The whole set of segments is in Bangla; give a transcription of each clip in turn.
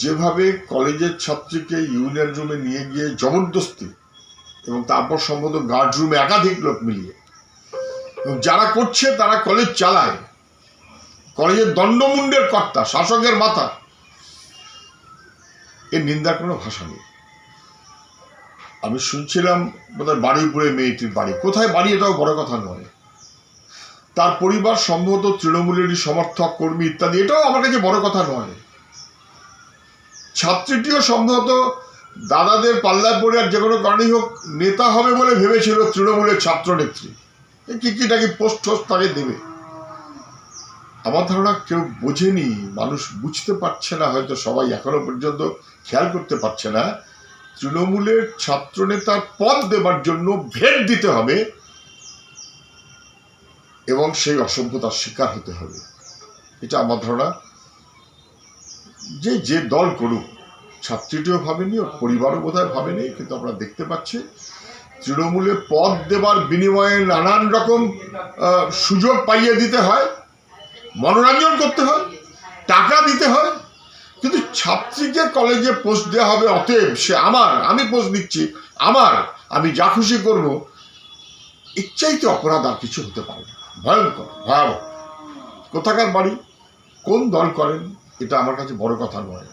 যেভাবে কলেজের ছাত্রীকে ইউনিয়ন রুমে নিয়ে গিয়ে জবরদস্তি এবং তারপর সম্ভবত গার্ড রুমে একাধিক লোক মিলিয়ে, এবং যারা করছে তারা কলেজ চালায়। কলেজের দণ্ডমুণ্ডের কর্তা, শাসকের মাথা এর নিন্দার কোনো ভাষা নেই। আমি শুনছিলাম বোধহয় বারুইপুরে মেয়েটির বাড়ি। কোথায় বাড়ি এটাও বড় কথা নয়। তার পরিবার সম্ভবত তৃণমূলেরই সমর্থক, কর্মী ইত্যাদি, এটাও আমার কাছে বড় কথা নয়। ছাত্রীটিও সম্ভবত দাদাদের পাল্লায় পড়ে আর যে কোনো কারণেই হোক নেতা হবে বলে ভেবেছিল তৃণমূলের ছাত্র নেত্রী কি কি নাকি পোস্ট টোস্ট তাকে দেবে? আমার ধারণা কেউ বোঝেনি, মানুষ বুঝতে পারছে না, হয়তো সবাই এখনও পর্যন্ত খেয়াল করতে পারছে না। তৃণমূলের ছাত্রনেতার পদ দেবার জন্য ভেট দিতে হবে এবং সেই অসভ্যতার শিকার হতে হবে। এটা আমার ধারণা। যে যে দল করুক ছাত্রীটিও ভাবেনি, ওর পরিবারও বোধহয় ভাবেনি, কিন্তু আমরা দেখতে পাচ্ছি তৃণমূলে পদ দেবার বিনিময়ে নানান রকম সুযোগ পাইয়ে দিতে হয়, মনোরঞ্জন করতে হয়, টাকা দিতে হয়, কিন্তু ছাত্রীকে কলেজে পোস্ট দেওয়া হবে, অতএব সে আমার, আমি পোস্ট দিচ্ছি, আমার, আমি যা খুশি করব ইচ্ছাইতে অপরাধ আর কিছু হতে পারে না, ভয়ঙ্কর, ভয়াবহ। কোথাকার বাড়ি, কোন দল করেন, এটা আমার কাছে বড় কথা নয়।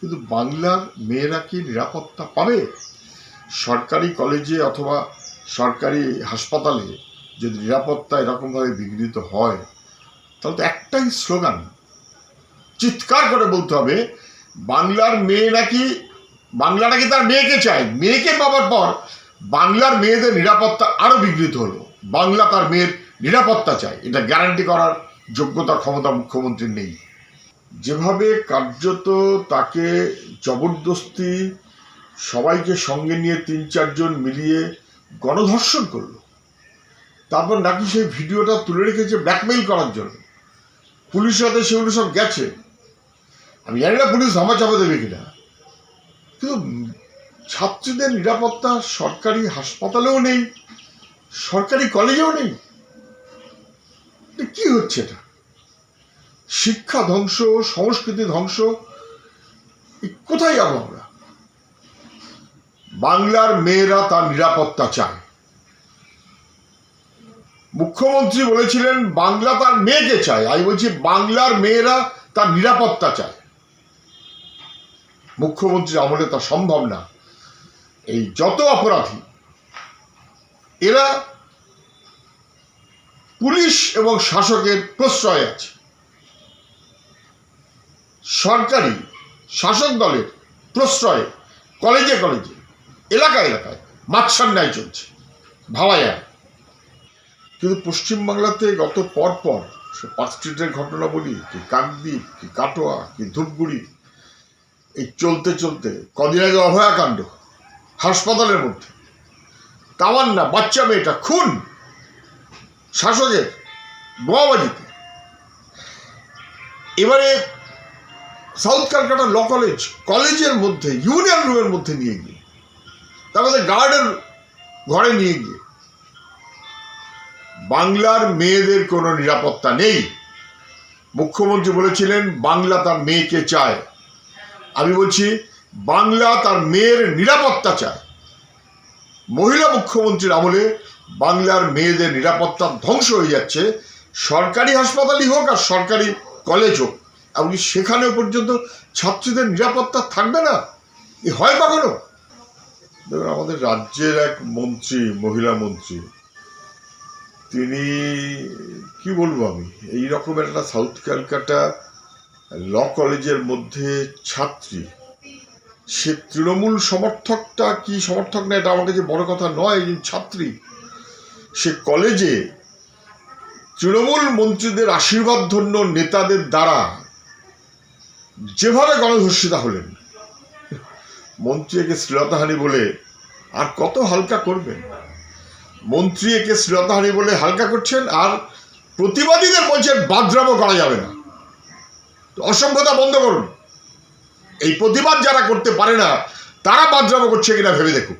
কিন্তু বাংলার মেয়েরা কি নিরাপত্তা পাবে? সরকারি কলেজে অথবা সরকারি হাসপাতালে যদি নিরাপত্তা এরকমভাবে বিঘ্নিত হয়, তাহলে তো একটাই স্লোগান। চিৎকার করে বলতে হবে, বাংলার মেয়ে নাকি বাংলা নাকি তার মেয়েকে চায়? মেয়েকে পাবার পর বাংলার মেয়েদের নিরাপত্তা আরও বিঘ্নিত হলো। বাংলা তার মেয়ের নিরাপত্তা চায়। এটা গ্যারান্টি করার যোগ্যতা ক্ষমতা মুখ্যমন্ত্রীর নেই। যেভাবে কার্যত তাকে জবরদস্তি সবাইকে সঙ্গে নিয়ে তিন চারজন মিলিয়ে গণধর্ষণ করল, তারপর নাকি সেই ভিডিওটা তুলে রেখেছে ব্ল্যাকমেইল করার জন্য। পুলিশের হাতে সেগুলো সব গেছে। আমি জানি না পুলিশ ধামা চাপা দেবে কিনা। কিন্তু ছাত্রীদের নিরাপত্তা সরকারি হাসপাতালেও নেই, সরকারি কলেজেও নেই। কি হচ্ছে এটা? শিক্ষা ধ্বংস, সংস্কৃতি ধ্বংস কোথায় যাব আমরা? বাংলার মেয়েরা তার নিরাপত্তা চায়। মুখ্যমন্ত্রী বলেছিলেন, বাংলা তার মেয়েকে চায়। আমি বলছি, বাংলার মেয়েরা তার নিরাপত্তা চায়। মুখ্যমন্ত্রীর আমলে তা সম্ভব না। এই যত অপরাধী, এরা পুলিশ এবং শাসকের প্রশ্রয় আছে। সরকারি শাসক দলের প্রশ্রয়ে কলেজে কলেজে, এলাকা এলাকায় মাৎসার ন্যায় চলছে। ভাবা যায় কিন্তু পশ্চিমবাংলাতে গত পর পর সে পার্ক স্ট্রিটের ঘটনা বলি কি কাকদ্বীপ, কি কাটোয়া, কি ধূপগুড়ি, এই চলতে চলতে কদিন আগে অভয়াকাণ্ড, হাসপাতালের মধ্যে। তামান্না, বাচ্চা মেয়েটা, খুন শাসকের বোমাবাজিতে এবারে সাউথ ক্যালকাটা ল কলেজ, কলেজের মধ্যে, ইউনিয়ন রুমের মধ্যে নিয়ে গিয়ে, তারপরে গার্ডের ঘরে নিয়ে গিয়ে। বাংলার মেয়েদের কোনো নিরাপত্তা নেই। মুখ্যমন্ত্রী বলেছিলেন, বাংলা তার মেয়েকে চায়। আমি বলছি, বাংলা তার মেয়ের নিরাপত্তা চায়। মহিলা মুখ্যমন্ত্রীর আমলে বাংলার মেয়েদের নিরাপত্তা ধ্বংস হয়ে যাচ্ছে। সরকারি হাসপাতালই হোক আর সরকারি কলেজ হোক। এমনকি সেখানেও পর্যন্ত ছাত্রীদের নিরাপত্তা থাকবে না? এ হয় কখনো? দেখুন, আমাদের রাজ্যের এক মন্ত্রী, মহিলা মন্ত্রী, তিনি কি বলব আমি? এই রকম একটা সাউথ ক্যালকাটা ল কলেজের মধ্যে ছাত্রী। সে তৃণমূল সমর্থকটা কি সমর্থক না, এটা আমার কাছে বড় কথা নয়, একজন ছাত্রী। সে কলেজে তৃণমূল মন্ত্রীদের আশীর্বাদ ধন্য নেতাদের দ্বারা যেভাবে গণধর্ষিতা হলেন মন্ত্রী একে শ্লীলতাহানি বলে আর কত হালকা করবেন? মন্ত্রী একে শ্লীলতাহানি বলে হালকা করছেন আর প্রতিবাদীদের বলছেন, বাদরামও করা যাবে না। অসভ্যতা বন্ধ করুন। এই প্রতিবাদ যারা করতে পারে না, তারা বাদরামো করছে কিনা ভেবে দেখুন।